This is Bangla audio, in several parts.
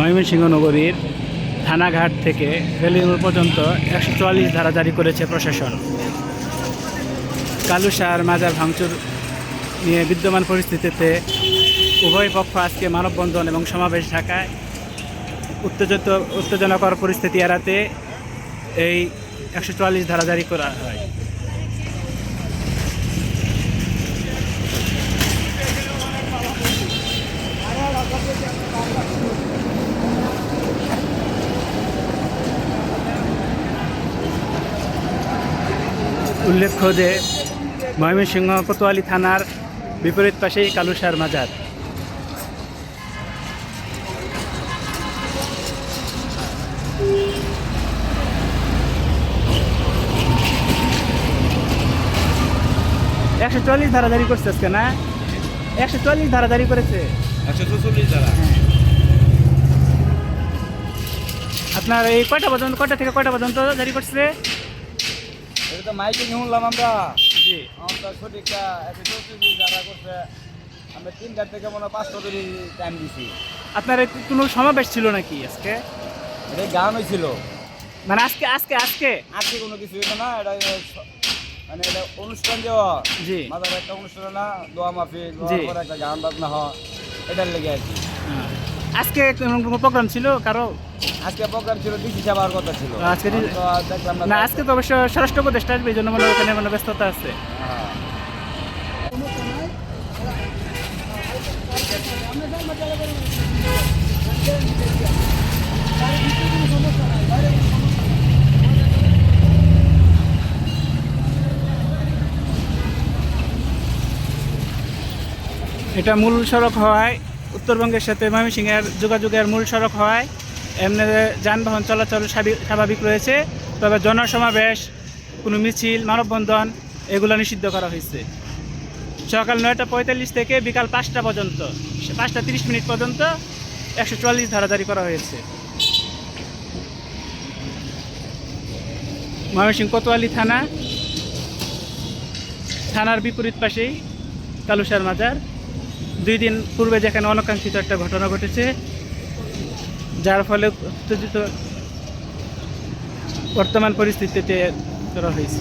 ময়মনসিংহ নগরীর থানাঘাট থেকে রেলিং পর্যন্ত একশো চুয়াল্লিশ ধারা জারি করেছে প্রশাসন। কালুসার মাজার ভাঙচুর নিয়ে বিদ্যমান পরিস্থিতিতে উভয় পক্ষ আজকে মানববন্ধন এবং সমাবেশ ঢাকায় উত্তেজিত, উত্তেজনাকর পরিস্থিতি এড়াতে এই একশো চুয়াল্লিশ ধারা জারি করা হয়। উল্লেখ্য যে ময়মনসিংহ কোতোয়ালি থানার বিপরীত পাশেই কালুসার মাজার। একশো চল্লিশ ধারাধারি করছে আজকে না? একশো চল্লিশ ধারাধারি করেছে। একশো চৌচল্লিশ দ্বারা আপনার এই কয়টা পর্যন্ত কয়টা থেকে কয়টা পর্যন্ত জারি করছে? এটা তো মাইকিং শুনলাম আমরা। জি। আমরা সঠিকটা একশো চৌচল্লিশ দ্বারা করছে। আমরা তিনটার থেকে মনে হয় পাঁচটা তৈরি টাইম দিছি। আপনার কোনো সমাবেশ ছিল নাকি আজকে? এটা গান হয়েছিল মানে আজকে আজকে আজকে? আজকে কোনো কিছু হইতো না এটা মানে এটা অনুষ্ঠান যে জি। মাথার একটা অনুষ্ঠান না দোয়া মাফি দোয়া করে একটা গান বাজনা হয়। এটার লেগে আর কি। হ্যাঁ। আজকে কোনো প্রোগ্রাম ছিল? কারও? আজকে প্রোগ্রাম ছিল ডিসি যাবার কথা ছিল। আজকে না আজকে তো অবশ্য স্বরাষ্ট্র উপদেষ্টা আসবে এই জন্য মানে ওখানে মানে ব্যস্ততা আছে। এটা মূল সড়ক হওয়ায় উত্তরবঙ্গের সাথে ময়মনসিংহের যোগাযোগের মূল সড়ক হওয়ায় এমনি যানবাহন চলাচল স্বাভাবিক- রয়েছে। তবে জনসমাবেশ, কোনো মিছিল, মানববন্ধন, এগুলো নিষিদ্ধ করা হয়েছে। সকাল নয়টা পঁয়তাল্লিশ থেকে বিকাল পাঁচটা পর্যন্ত, পাঁচটা তিরিশ মিনিট পর্যন্ত একশো চুয়াল্লিশ ধারা জারি করা হয়েছে। ময়মনসিংহ কোতোয়ালি থানা, থানার বিপরীত পাশেই কালুসার মাজার। দুই দিন পূর্বে যেখানে অনাকাঙ্ক্ষিত একটা ঘটনা ঘটেছে, যার ফলে উত্তেজিত বর্তমান পরিস্থিতিতে করা হয়েছে।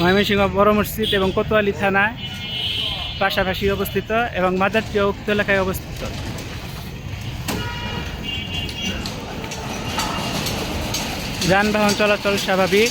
ময়মনসিংহ বড় মসজিদ এবং কোতোয়ালি থানায় পাশাপাশি অবস্থিত এবং মাদারটিও উক্ত এলাকায় অবস্থিত। যানবাহন চলাচল স্বাভাবিক।